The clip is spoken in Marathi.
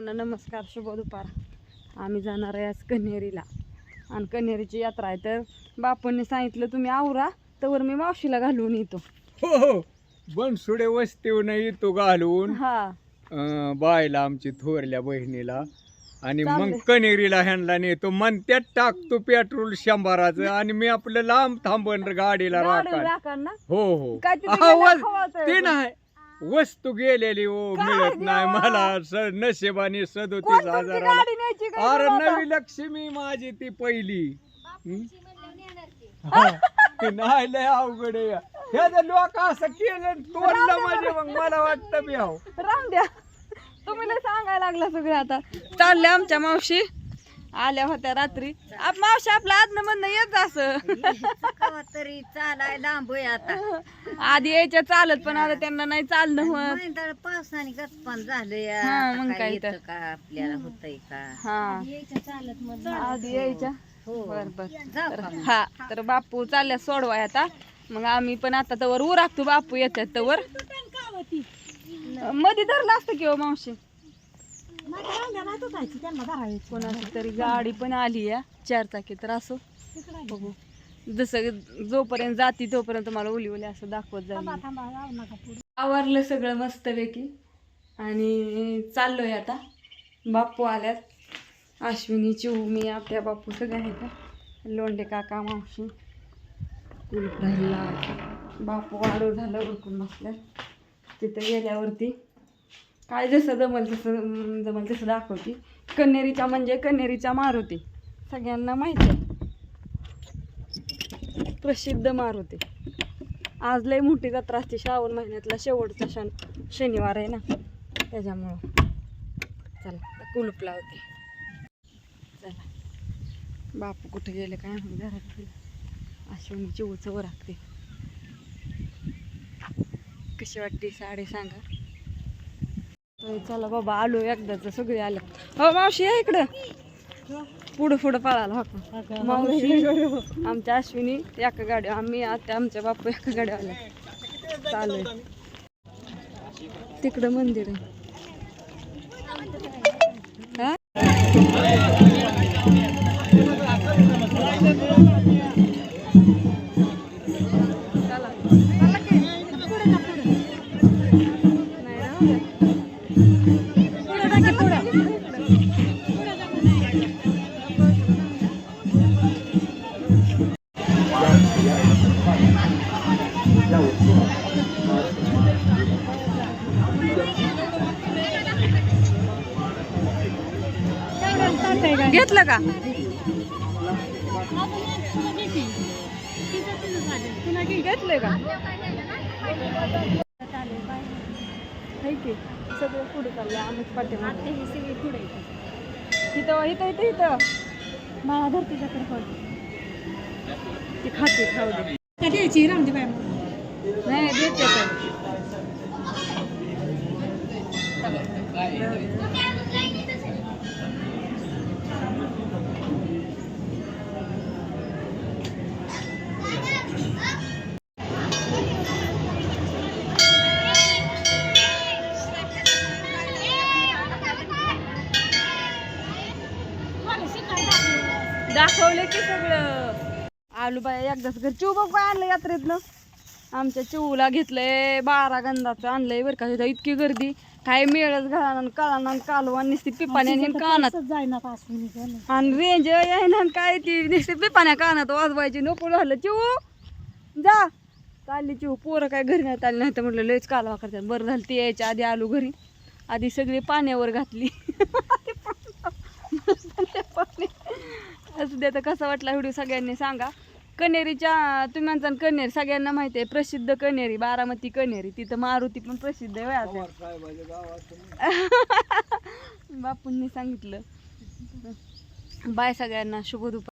नमस्कार शुभ दुपार. आम्ही जाणार आहे आज कन्हेरीला. आणि कन्हेरीची यात्रा आहे. तर बापूंनी सांगितलं तुम्ही आवरा तर मी मावशीला घालून येतो. हो हो. बनसुडे वस्तीवर येतो घालून. हा. अं, बायला आमची थोरल्या बहिणीला. आणि मग चालतंय. कनेरीला ह्यांना नेतो. मन त्यात टाकतो पेट्रोल शंभराचं आणि मी आपलं लांब थांबन गाडीला गाडी राखा राखा ना? हो हो. काय तिथे गेल्यावर खवाचं ते. नाही. वस्तू गेलेली हो काय मिळत नाही देवा? मला स- नशिबाने सदोतीस कोण तुमची हजार गाडी न्यायची काय अरे? नवी लक्ष्मी माझी ती पहिली हं? हा. ते नाही लय अवघड आहे जर लोक असं केलं तोडलं म्हणजे मग मला वाटतं मी आहो राहून द्या तुम्ही लय सांगायला लागला सगळं आता चालले आमच्या मावशी आल्या होत्या रात्री. आप मावशी आपलं आदन म्हणणं येत असं. तरी चालाय लांब आहे आता. आधी यायच्या चालत पण आता त्यांना नाही चालणं होत. मैदाळ पावसाने गचपान झालंय. हा, मग आता काय येतं तर. का आपल्याला होतंय का? हा. आधी यायच्या हो. बर बर. जाऊ का मग? हा तर बापू चालल्या सोडवाय आता. मग आम्ही पण आता तवर उरागतो बापू येतात तवर. मध्ये धरलं असतं किंवा मावशी? कोणाची तरी गाडी पण आली या चार चाकी तर असो. बघू. जसं जोपर्यंत जाती तोपर्यंत मला उली उली असं दाखवत जाईल. आवरलं सगळं मस्तपैकी. आणि चाललोय आता. बाप्पू आल्यात. अश्विनी चिऊ मी आपल्या बापू सगळे आहेत. लोंढे काका मावशी. बापू वाढव झालं उरकून बसल्यात. तिथं गेल्यावरती काय जसं जमल तसं जमल तसं दाखवते. कन्हेरीच्या म्हणजे कन्हेरीच्या मारुती. सगळ्यांना माहिती आहे. प्रसिद्ध मारुती. आज लय मोठी जत्रा असते श्रावण महिन्यातला. शेवटचा शन शनिवार आहे ना. त्याच्यामुळं. चला कुलपला कुलूप लावते. चला. बापू कुठे गेले काय म्हणून घरात गेले. अश्विनी चिवचं राखते कशी वाटते साडी सांगा? चला बाबा आलो एकदाच सगळे आले. हो मावशी या इकडं. पुढं पुढं पळाला हो? मावशी आमच्या अश्विनी एका गाडी आम्ही आता आमच्या बापू एका गाडी आल्या चालू आहे तिकडं मंदिर आहे. घेतलं का? घेतलं का? हाय की? सगळं पुढे चाललंय आम्हीच पाठीमागे. इथं इथं इथं इथं. मला धरतीच्याकडे पड ती खाते खाऊ दे. नाही देते तर दाखवलं की सगळं. आलू बाय एकदाच घर चिव बघ काय आणलं यात्रेतनं. आमच्या चिवला घेतलंय बारा गंधाचं आणलंय बरं का तिथं इतकी गर्दी. काय मेळच घाला कळाना कालवा नुसती पिपाण्याने कानात. आणि रेंज आणि काय ती नुसती पिपाण्या कानात वाजवायची. नको झालं चिव जा. चालली चिव पोरं काय घरी नाही आली नाही तर म्हटलं लयच कालवा करतात. बरं झालं ती यायच्या आधी आलो घरी. आधी सगळी पाण्यावर घातली. पाणी असू दे तर कसा वाटला व्हिडिओ सगळ्यांनी सांगा. कनेरीच्या तुम्ही म्हणता ना कनेरी सगळ्यांना माहिती आहे प्रसिद्ध कनेरी बारामती कनेरी तिथं मारुती पण प्रसिद्ध आहे वयात बापूंनी सांगितलं. बाय सगळ्यांना शुभ दुपार